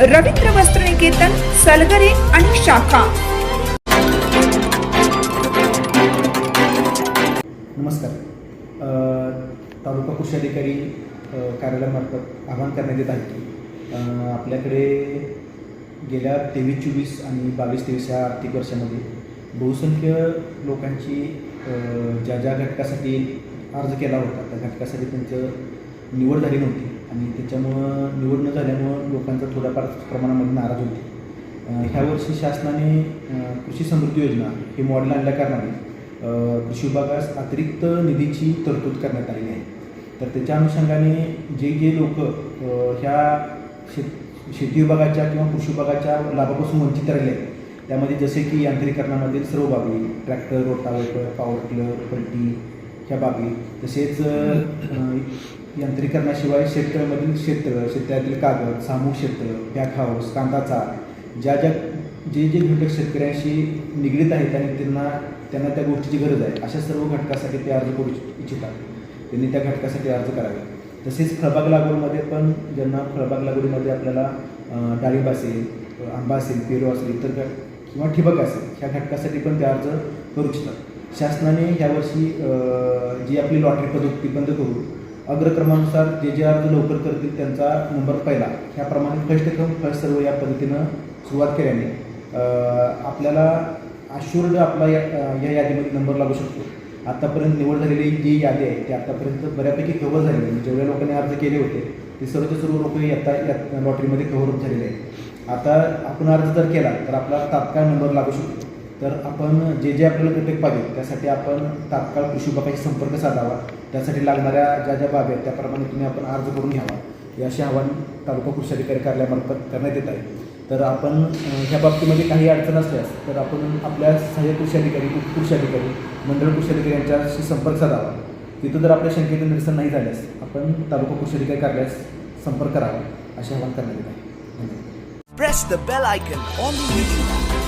रवींद्र वस्त्रनिकेतन सलगरे आणि शाखा. नमस्कार. तालुका कृषी अधिकारी कार्यालयामार्फत आवाहन करण्यात येत आहे की आपल्याकडे गेल्या तेवीस चोवीस आणि बावीस तेवीस ह्या आर्थिक वर्षामध्ये बहुसंख्य लोकांची ज्या ज्या घटकासाठी अर्ज केला होता त्या घटकासाठी त्यांचं निवड झाली नव्हती. आणि त्याच्यामुळं निवड न झाल्यामुळं लोकांचा थोड्याफार प्रमाणामध्ये नाराज होते. ह्या वर्षी शासनाने कृषी समृद्धी योजना हे मॉडेल आणल्या कारणाने कृषी विभागास अतिरिक्त निधीची तरतूद करण्यात आलेली आहे. तर त्याच्या अनुषंगाने जे जे लोक ह्या शेत शेती विभागाच्या किंवा कृषी विभागाच्या लाभापासून वंचित राहिले आहेत त्यामध्ये जसे की यांत्रिकरणामधील सर्व बाबी ट्रॅक्टर रोटावेटर पॉवर टिलर पलटी ह्या बाबी. तसेच यांत्रिकरणाशिवाय शेतकऱ्यामधील क्षेत्र शेतातील कागद सामूहिक क्षेत्र पॅक हाऊस कांदा चार ज्या ज्या जे जे घटक शेतकऱ्यांशी निगडीत आहेत आणि त्यांना त्यांना त्या गोष्टीची गरज आहे अशा सर्व घटकासाठी ते अर्ज करू इच्छितात. त्यांनी त्या घटकासाठी अर्ज करावे. तसेच फळबाग लागवडमध्ये पण ज्यांना फळबाग लागवडीमध्ये आपल्याला डाळिंब असेल आंबा असेल पेरू असेल इतर घट किंवा ठिबक असेल ह्या घटकासाठी पण ते अर्ज करू इच्छितात. शासनाने ह्यावर्षी जी आपली लॉटरी पद्धती बंद करून अग्रक्रमानुसार जे जे अर्ज लवकर करतील त्यांचा नंबर पहिला ह्याप्रमाणे फर्स्ट कम फर्स्ट सर्व या पद्धतीनं सुरुवात केल्याने आपल्याला आश्युर्ड आपला या या यादीमध्ये नंबर लागू शकतो. आत्तापर्यंत निवड झालेली जी यादी आहे ती आत्तापर्यंत बऱ्यापैकी कव्हर झालेली आहे. म्हणजे जेवढ्या लोकांनी अर्ज केले होते ते सर्वचे सर्व लोक आता या लॉटरीमध्ये कव्हर होत झालेले आहेत. आता आपण अर्ज जर केला तर आपला तात्काळ नंबर लागू शकतो. तर आपण जे जे आपल्याला घटक पाहिजे त्यासाठी आपण तात्काळ कृषी विभागाशी संपर्क साधावा. त्यासाठी लागणाऱ्या ज्या ज्या बाबी आहेत त्याप्रमाणे तुम्ही आपण अर्ज करून घ्यावा. हे असे आवाहन तालुका कृषी अधिकारी कार्यालयामार्फत करण्यात येत आहे. तर आपण ह्या बाबतीमध्ये काही अडचण असल्यास तर आपण आपल्या सहाय्यक कृषी अधिकारी कृषी अधिकारी मंडळ कृषी अधिकारी यांच्याशी संपर्क साधावा. तिथं जर आपल्या शंकेचं निरसन नाही झाल्यास आपण तालुका कृषी अधिकारी कार्यालयास संपर्क करावा. असे आवाहन करण्यात येत आहे.